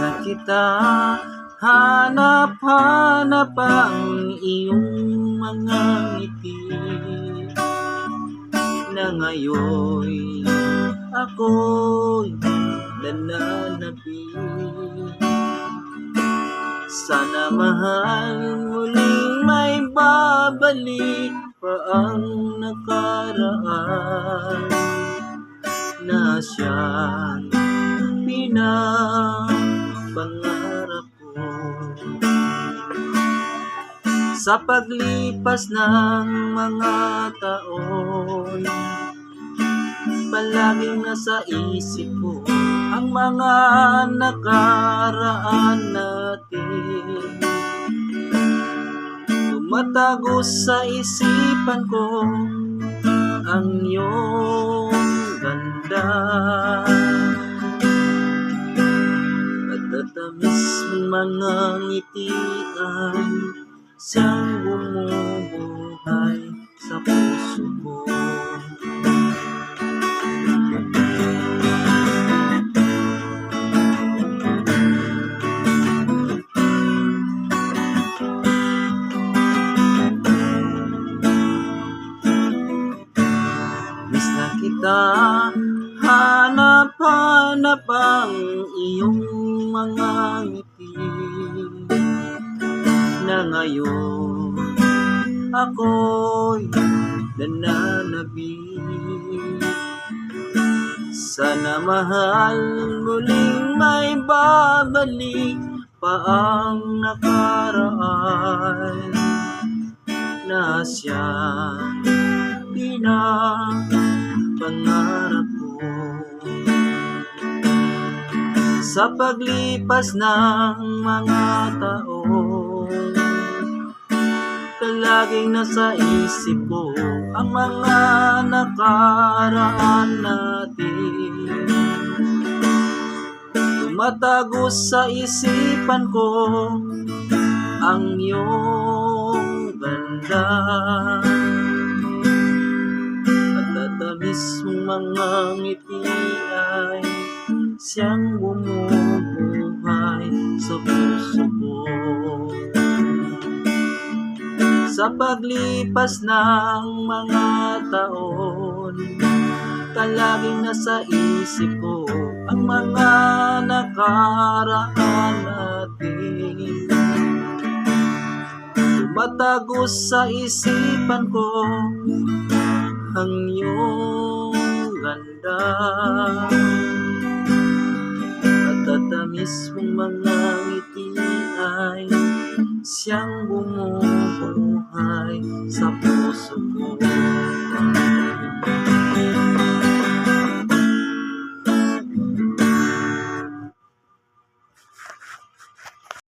na kita Hanap-hanap ang iyong mga ngiti. Na ngayon ako'y nananabi. Sana mahal muling may babalik pa ang nakaraan. Na siyang pinapangarap ko. Sa paglipas ng mga taon Palaging nasa isip ko Ang mga nakaraan natin. Tumatago sa isipan ko Ang iyong mong mga ngiti ay Siyang bumubuhay sa puso ko Miss kita Hanap-hanap ang iyong mga ngiti Na ngayon ako'y nananabi. Sana mahal muling may babalik pa ang nakaraan. Na siyang pinapangarap ko Sa paglipas ng mga taon. Palaging nasa isip ko Ang mga nakaraan natin. Tumatago sa isipan ko Ang iyong ganda. Matatamis mong mga ngiti ay Siyang bumubuhay sa puso ko. Sa paglipas ng mga taon Palaging nasa isip ko Ang mga nakaraan natin. Tumatago sa isipan ko ang iyong ganda tatamis mong mga ngiti ay Siyang bumubuhay sa puso ko